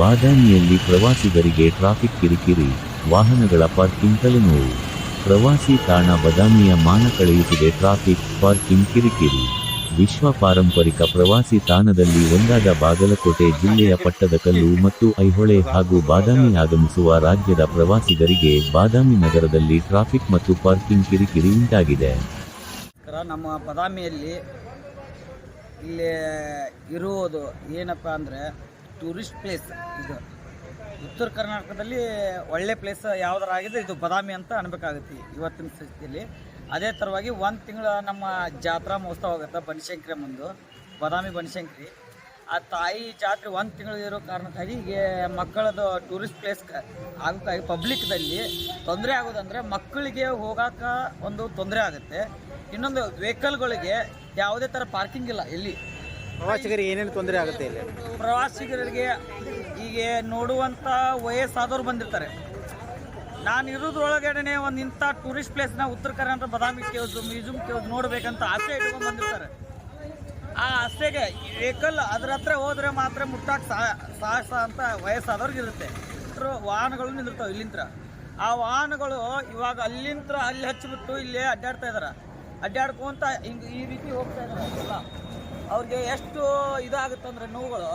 ಬಾದಾಮಿಯಲ್ಲಿ ಪ್ರವಾಸಿಗರಿಗೆ ಟ್ರಾಫಿಕ್ ಕಿರಿಕಿರಿ, ವಾಹನಗಳ ಪಾರ್ಕಿಂಗ್ ತಲೆನೋವು. ಪ್ರವಾಸಿ ತಾಣ ಬದಾಮಿಯ ಮಾನ ಕಳೆಯುತ್ತಿದೆ ಟ್ರಾಫಿಕ್ ಪಾರ್ಕಿಂಗ್ ಕಿರಿಕಿರಿ. ವಿಶ್ವ ಪಾರಂಪರಿಕ ಪ್ರವಾಸಿ ತಾಣದಲ್ಲಿ ಒಂದಾದ ಬಾಗಲಕೋಟೆ ಜಿಲ್ಲೆಯ ಪಟ್ಟದಕಲ್ಲು ಮತ್ತು ಐಹೊಳೆ ಹಾಗೂ ಬಾದಾಮಿ ಆಗಮಿಸುವ ರಾಜ್ಯದ ಪ್ರವಾಸಿಗರಿಗೆ ಬಾದಾಮಿ ನಗರದಲ್ಲಿ ಟ್ರಾಫಿಕ್ ಮತ್ತು ಪಾರ್ಕಿಂಗ್ ಕಿರಿಕಿರಿ ಉಂಟಾಗಿದೆ. ನಮ್ಮ ಬಾದಾಮಿಯಲ್ಲಿ ಇಲ್ಲಿ ಇರುವುದು ಏನಪ್ಪ ಅಂದರೆ ಟೂರಿಸ್ಟ್ ಪ್ಲೇಸ್ ಇದು. ಉತ್ತರ ಕರ್ನಾಟಕದಲ್ಲಿ ಒಳ್ಳೆ ಪ್ಲೇಸ್ ಯಾವ್ದಾರು ಆಗಿದೆ ಇದು ಬದಾಮಿ ಅಂತ ಅನ್ಬೇಕಾಗುತ್ತೆ ಇವತ್ತಿನ ಸ್ಥಿತಿಯಲ್ಲಿ. ಅದೇ ಥರವಾಗಿ ಒಂದು ತಿಂಗಳ ನಮ್ಮ ಜಾತ್ರಾ ಮಹೋತ್ಸವ ಆಗುತ್ತೆ ಬನಶಂಕರಿ ಮುಂದು, ಬದಾಮಿ ಬನಶಂಕರಿ. ಆ ತಾಯಿ ಜಾತ್ರೆ ಒಂದು ತಿಂಗಳು ಇರೋ ಕಾರಣಕ್ಕಾಗಿ ಈಗ ಮಕ್ಕಳದು ಟೂರಿಸ್ಟ್ ಪ್ಲೇಸ್ ಆಗೋಕ್ಕಾಗಿ ಪಬ್ಲಿಕ್ದಲ್ಲಿ ತೊಂದರೆ ಆಗೋದಂದರೆ ಮಕ್ಕಳಿಗೆ ಹೋಗಾಕ ಒಂದು ತೊಂದರೆ ಆಗುತ್ತೆ. ಇನ್ನೊಂದು ವೆಹಿಕಲ್ಗಳಿಗೆ ಯಾವುದೇ ಥರ ಪಾರ್ಕಿಂಗ್ ಇಲ್ಲ ಎಲ್ಲಿ. ಪ್ರವಾಸಿಗರಿಗೆ ಏನೇನು ತೊಂದರೆ ಆಗುತ್ತೆ ಇಲ್ಲಿ? ಪ್ರವಾಸಿಗರಿಗೆ ಈಗ ನೋಡುವಂಥ ವಯಸ್ಸಾದವ್ರು ಬಂದಿರ್ತಾರೆ. ನಾನು ಇರೋದ್ರೊಳಗಡೆ ಒಂದು ಇಂಥ tourist ಪ್ಲೇಸ್ನ Uttara Karnataka Badami caves, museum caves ನೋಡಬೇಕಂತ ಆಸೆ ಇಟ್ಕೊಂಡು ಬಂದಿರ್ತಾರೆ. ಆ ಆಸೆಗೆ ವೆಹಿಕಲ್ ಅದ್ರ ಹತ್ರ ಹೋದ್ರೆ ಮಾತ್ರ ಮುಟ್ಟಾಕ ಸಾಹಸ ಅಂತ ವಯಸ್ಸಾದವ್ರಿಗೆ ಇರುತ್ತೆ. ವಾಹನಗಳು ನಿಂದಿರ್ತಾವೆ ಇಲ್ಲಿಂತ್ರ. ಆ ವಾಹನಗಳು ಇವಾಗ ಅಲ್ಲಿಂತ್ರ ಅಲ್ಲಿ ಹಚ್ಚಿಬಿಟ್ಟು ಇಲ್ಲೇ ಅಡ್ಡಾಡ್ತಾ ಇದಾರೆ. ಅಡ್ಡಾಡ್ಕೊಂತ ಹಿಂಗೆ ಈ ರೀತಿ ಹೋಗ್ತಾ ಇದಾರೆ. ಅವ್ರಿಗೆ ಎಷ್ಟು ಇದಾಗುತ್ತೆ ಅಂದರೆ ನೋವುಗಳು,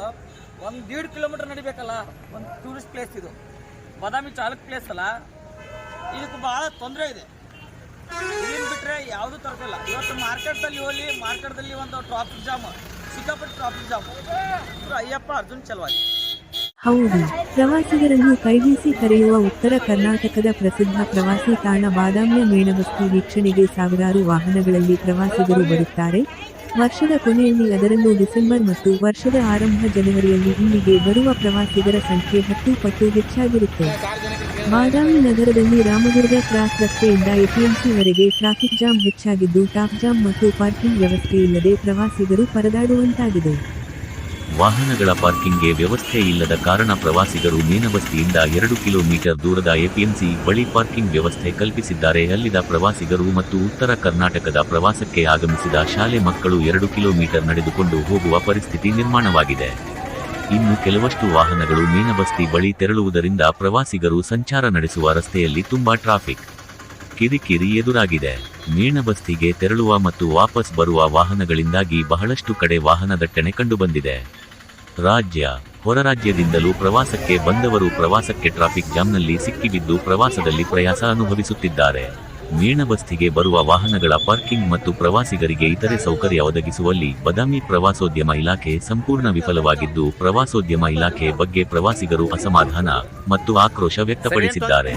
ಒಂದು ದೀಡ್ ಕಿಲೋಮೀಟರ್ ನಡಿಬೇಕಲ್ಲ, ಒಂದು ಟೂರಿಸ್ಟ್ ಪ್ಲೇಸ್ ಇದು. ಬಾದಾಮಿ ಚಾಲಕ್ ಪ್ಲೇಸ್ ಅಲ್ಲ. ಇದಕ್ಕೆ ಭಾಳ ತೊಂದರೆ ಇದೆ. ಏನು ಬಿಟ್ಟರೆ ಯಾವುದೂ ತರಕಿಲ್ಲ ಇವತ್ತು ಮಾರ್ಕೆಟ್ದಲ್ಲಿ ಹೋಗಿ, ಮಾರ್ಕೆಟ್ದಲ್ಲಿ ಒಂದು ಟ್ರಾಫಿಕ್ ಜಾಮ್ ಸಿಕ್ಕಾಪಟ್ಟೆ ಟ್ರಾಫಿಕ್ ಜಾಮ್ ಅಯ್ಯಪ್ಪ, ಅರ್ಜುನ್ ಚಲವಾಗಿ ಹೌದು, ಪ್ರವಾಸಿಗರನ್ನು ಕೈಬೀಸಿ ಕರೆಯುವ ಉತ್ತರ ಕರ್ನಾಟಕದ ಪ್ರಸಿದ್ಧ ಪ್ರವಾಸಿ ತಾಣ ಬಾದಾಮಿಯ ಮೇಣಬಸ್ತಿ ವೀಕ್ಷಣೆಗೆ ಸಾವಿರಾರು ವಾಹನಗಳಲ್ಲಿ ಪ್ರವಾಸಿಗರು ಬರುತ್ತಾರೆ. ವರ್ಷದ ಕೊನೆಯಲ್ಲಿ ಅದರಲ್ಲೂ ಡಿಸೆಂಬರ್ ಮತ್ತು ವರ್ಷದ ಆರಂಭ ಜನವರಿಯಲ್ಲಿ ಇಲ್ಲಿಗೆ ಬರುವ ಪ್ರವಾಸಿಗರ ಸಂಖ್ಯೆ ಹತ್ತು ಪಟ್ಟು ಹೆಚ್ಚಾಗಿರುತ್ತೆ. ಬಾದಾಮಿ ನಗರದಲ್ಲಿ ರಾಮದುರ್ಗ ಕ್ರಾಸ್ ರಸ್ತೆಯಿಂದ ಎಪಿಎಂಸಿವರೆಗೆ ಟ್ರಾಫಿಕ್ ಜಾಮ್ ಹೆಚ್ಚಾಗಿದ್ದು, ಟಾಪ್ ಜಾಮ್ ಮತ್ತು ಪಾರ್ಕಿಂಗ್ ವ್ಯವಸ್ಥೆ ಇಲ್ಲದೆ ಪ್ರವಾಸಿಗರು ಪರದಾಡುವಂತಾಗಿದೆ. ವಾಹನಗಳ ಪಾರ್ಕಿಂಗ್ಗೆ ವ್ಯವಸ್ಥೆ ಇಲ್ಲದ ಕಾರಣ ಪ್ರವಾಸಿಗರು ಮೀನಬಸ್ತಿಯಿಂದ ಎರಡು ಕಿಲೋಮೀಟರ್ ದೂರದ ಎಪಿಎಂಸಿ ಬಳಿ ಪಾರ್ಕಿಂಗ್ ವ್ಯವಸ್ಥೆ ಕಲ್ಪಿಸಿದ್ದಾರೆ. ಅಲ್ಲಿದ ಪ್ರವಾಸಿಗರು ಮತ್ತು ಉತ್ತರ ಕರ್ನಾಟಕದ ಪ್ರವಾಸಕ್ಕೆ ಆಗಮಿಸಿದ ಶಾಲೆ ಮಕ್ಕಳು ಎರಡು ಕಿಲೋಮೀಟರ್ ನಡೆದುಕೊಂಡು ಹೋಗುವ ಪರಿಸ್ಥಿತಿ ನಿರ್ಮಾಣವಾಗಿದೆ. ಇನ್ನು ಕೆಲವಷ್ಟು ವಾಹನಗಳು ಮೀನಬಸ್ತಿ ಬಳಿ ತೆರಳುವುದರಿಂದ ಪ್ರವಾಸಿಗರು ಸಂಚಾರ ನಡೆಸುವ ರಸ್ತೆಯಲ್ಲಿ ತುಂಬಾ ಟ್ರಾಫಿಕ್ ಕಿರಿಕಿರಿ ಎದುರಾಗಿದೆ. ಮೀಣಬಸ್ತಿಗೆ ತೆರಳುವ ಮತ್ತು ವಾಪಸ್ ಬರುವ ವಾಹನಗಳಿಂದಾಗಿ ಬಹಳಷ್ಟು ಕಡೆ ವಾಹನ ದಟ್ಟಣೆ ಕಂಡುಬಂದಿದೆ. ರಾಜ್ಯ ಹೊರ ರಾಜ್ಯದಿಂದಲೂ ಪ್ರವಾಸಕ್ಕೆ ಬಂದವರು ಪ್ರವಾಸಕ್ಕೆ ಟ್ರಾಫಿಕ್ ಜಾಮ್ನಲ್ಲಿ ಸಿಕ್ಕಿಬಿದ್ದು ಪ್ರವಾಸದಲ್ಲಿ ಪ್ರಯಾಸ ಅನುಭವಿಸುತ್ತಿದ್ದಾರೆ. ಮೀಣಬಸ್ತಿಗೆ ಬರುವ ವಾಹನಗಳ ಪಾರ್ಕಿಂಗ್ ಮತ್ತು ಪ್ರವಾಸಿಗರಿಗೆ ಇತರೆ ಸೌಕರ್ಯ ಒದಗಿಸುವಲ್ಲಿ ಬದಾಮಿ ಪ್ರವಾಸೋದ್ಯಮ ಇಲಾಖೆ ಸಂಪೂರ್ಣ ವಿಫಲವಾಗಿದ್ದು, ಪ್ರವಾಸೋದ್ಯಮ ಇಲಾಖೆ ಬಗ್ಗೆ ಪ್ರವಾಸಿಗರು ಅಸಮಾಧಾನ ಮತ್ತು ಆಕ್ರೋಶ ವ್ಯಕ್ತಪಡಿಸಿದ್ದಾರೆ.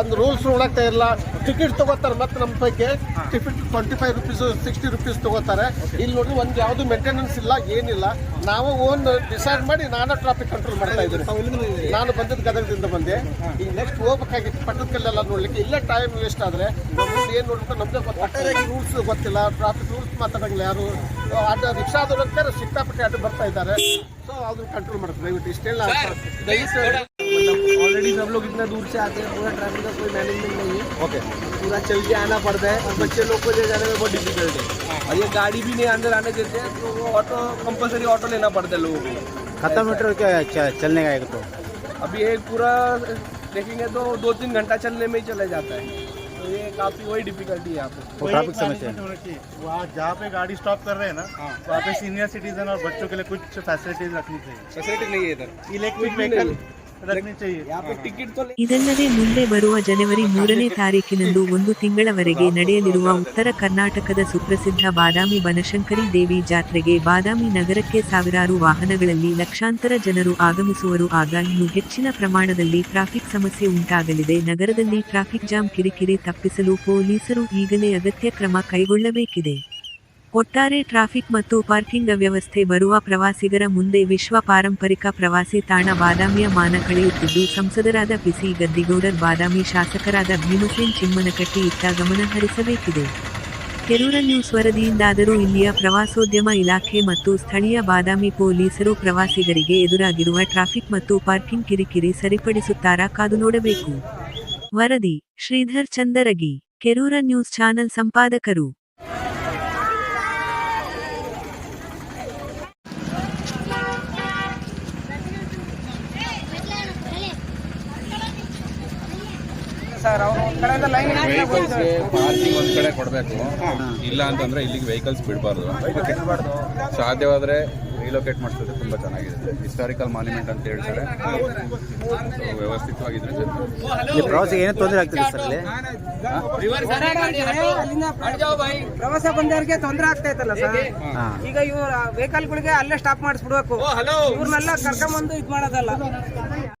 ಒಂದು ರೂಲ್ಸ್ ನೋಡಕ್ತಾ ಇಲ್ಲ ಟಿಕೆಟ್ ತಗೋತಾರೆ ಮತ್ತೆ ನಮ್ಮ ಬಗ್ಗೆ ticket twenty five rupees sixty rupees ತಗೋತಾರೆ. ಇಲ್ಲಿ ನೋಡಿ ಒಂದು ಯಾವುದು ಮೇಂಟೆನೆನ್ಸ್ ಇಲ್ಲ, ಏನಿಲ್ಲ. ನಾವು ಓನ್ ಡಿಸೈಡ್ ಮಾಡಿ ನಾನು ಟ್ರಾಫಿಕ್ ಕಂಟ್ರೋಲ್ ಮಾಡ್ತಾ ಇದ್ದೀನಿ. ನಾನು ಬಂದದ್ದು ಗದಗದಿಂದ ಬಂದೆ. ಈಗ ನೆಕ್ಸ್ಟ್ ಹೋಗ್ಬೇಕಾಗಿತ್ತು. ಪಟ್ಟದಕಲ್ಲೆಲ್ಲ ನೋಡ್ಲಿಕ್ಕೆ. ಇಲ್ಲೇ ಟೈಮ್ ವೇಸ್ಟ್ ಆದ್ರೆ ಮುಂದೆ ಏನು ನೋಡ್ಬೇಕು ನಮ್ಗೆ ಒಟ್ಟಾರೆ ರೂಲ್ಸ್ ಗೊತ್ತಿಲ್ಲ ಟ್ರಾಫಿಕ್ ರೂಲ್ಸ್ ಮಾತಾಡಂಗಿಲ್ಲ ಯಾರು ಅಡ್ಡ ರಿಕ್ಷಾದವ್ರಂತಾರೆ ಸಿಕ್ಕಾಪಟ್ಟೆ ಅಡ್ಡ ಬರ್ತಾ ಇದ್ದಾರೆ ಸೊ ಅದನ್ನ ಕಂಟ್ರೋಲ್ ಮಾಡ್ತಾರೆ ದಯವಿಟ್ಟು ಇಷ್ಟೆಲ್ಲ ದಯವಿಟ್ಟು ऑलरेडी सब लोग इतना दूर से आते हैं पूरा ट्रैफिक का कोई मैनेजमेंट नहीं है ओके पूरा चल के आना पड़ता है और बच्चे लोग को ले जाने में बहुत डिफिकल्ट है और ये गाड़ी भी नहीं अंदर आने देते हैं तो वो ऑटो कंपलसरी ऑटो लेना पड़ता है लोगों को खत्म मीटर क्या च- चलने का एक तो अभी एक पूरा देखेंगे तो दो तीन घंटा चलने में ही चला जाता है। तो ये काफ़ी वही डिफिकल्टी है यहाँ पे। ट्रैफ़िक समस्या होना चाहिए। वहाँ जहाँ पे गाड़ी स्टॉप कर रहे हैं ना वहाँ पे सीनियर सिटीजन और बच्चों के लिए कुछ फैसिलिटीज़ रखनी चाहिए। फैसिलिटी नहीं है इधर। इलेक्ट्रिक व्हीकल ಇದಲ್ಲದೆ ಮುಂದೆ ಬರುವ ಜನವರಿ ಮೂರನೇ ತಾರೀಕಿನಂದು ಒಂದು ತಿಂಗಳವರೆಗೆ ನಡೆಯಲಿರುವ ಉತ್ತರ ಕರ್ನಾಟಕದ ಸುಪ್ರಸಿದ್ಧ ಬಾದಾಮಿ ಬನಶಂಕರಿ ದೇವಿ ಜಾತ್ರೆಗೆ ಬಾದಾಮಿ ನಗರಕ್ಕೆ ಸಾವಿರಾರು ವಾಹನಗಳಲ್ಲಿ ಲಕ್ಷಾಂತರ ಜನರು ಆಗಮಿಸುವರು. ಆಗ ಇನ್ನು ಹೆಚ್ಚಿನ ಪ್ರಮಾಣದಲ್ಲಿ ಟ್ರಾಫಿಕ್ ಸಮಸ್ಯೆ ಉಂಟಾಗಲಿದೆ. ನಗರದಲ್ಲಿ ಟ್ರಾಫಿಕ್ ಜಾಮ್ ಕಿರಿಕಿರಿ ತಪ್ಪಿಸಲು ಪೊಲೀಸರು ಈಗಲೇ ಅಗತ್ಯ ಕ್ರಮ ಕೈಗೊಳ್ಳಬೇಕಿದೆ. ಒಟ್ಟಾರೆ ಟ್ರಾಫಿಕ್ ಮತ್ತು ಪಾರ್ಕಿಂಗ್ ವ್ಯವಸ್ಥೆ ಬರುವ ಪ್ರವಾಸಿಗರ ಮುಂದೆ ವಿಶ್ವ ಪಾರಂಪರಿಕ ಪ್ರವಾಸಿ ತಾಣ ಬಾದಾಮಿಯ ಮಾನ ಕಳೆಯುತ್ತಿದ್ದು, ಸಂಸದರಾದ ಪಿಸಿ ಗದ್ದಿಗೌಡರ್, ಬಾದಾಮಿ ಶಾಸಕರಾದ ಭೀಮಸೇನ್ ಚಿಮ್ಮನಕಟ್ಟಿ ಇತ್ತ ಗಮನ ಹರಿಸಬೇಕಿದೆ. ಕೆರೂರ ನ್ಯೂಸ್ ವರದಿಯಿಂದಾದರೂ ಇಲ್ಲಿಯ ಪ್ರವಾಸೋದ್ಯಮ ಇಲಾಖೆ ಮತ್ತು ಸ್ಥಳೀಯ ಬಾದಾಮಿ ಪೊಲೀಸರು ಪ್ರವಾಸಿಗರಿಗೆ ಎದುರಾಗಿರುವ ಟ್ರಾಫಿಕ್ ಮತ್ತು ಪಾರ್ಕಿಂಗ್ ಕಿರಿಕಿರಿ ಸರಿಪಡಿಸುತ್ತಾರಾ ಕಾದು ನೋಡಬೇಕು. ವರದಿ, ಶ್ರೀಧರ್ ಚಂದರಗಿ, ಕೆರೂರ ನ್ಯೂಸ್ ಚಾನೆಲ್ ಸಂಪಾದಕರು. ಸರ್ ಅವ್ರು ಒಂದ್ ಕಡೆಯಿಂದ ಲೈನ್ ವೆಹಿಕಲ್ಸ್ಗೆ ಪಾರ್ಕಿಂಗ್ ಒಂದ್ ಕಡೆ ಕೊಡಬೇಕು. ಇಲ್ಲ ಅಂತಂದ್ರೆ ಇಲ್ಲಿಗೆ ವೆಹಿಕಲ್ಸ್ ಬಿಡಬಾರ್ದು. ಸಾಧ್ಯವಾದ್ರೆ ರಿಲೊಕೇಟ್ ಮಾಡಿಸೋದು ತುಂಬಾ ಚೆನ್ನಾಗಿದೆ ಹಿಸ್ಟಾರಿಕಲ್ ಮಾನ್ಯುಮೆಂಟ್ ಅಂತ ಹೇಳ್ತಾರೆ. ವ್ಯವಸ್ಥಿತವಾಗಿದ್ರೆ ಇಲ್ಲಿ ಪ್ರವಾಸಿಗೆ ಏನೇನು ತೊಂದರೆ ಆಗ್ತದೆ ಸರ್ ಅಲ್ಲಿ ಪ್ರವಾಸ ಬಂದವರಿಗೆ ತೊಂದರೆ ಆಗ್ತಾ ಇತ್ತಲ್ಲ ಸರ್. ಈಗ ಇವ್ರ ವೆಹಿಕಲ್ಗಳಿಗೆ ಅಲ್ಲೇ ಸ್ಟಾಪ್ ಮಾಡಿಸ್ಬಿಡ್ಬೇಕು. ಇವ್ರನ್ನೆಲ್ಲ ಕರ್ಕೊಂಬಂದು ಇದು ಮಾಡೋದಲ್ಲ.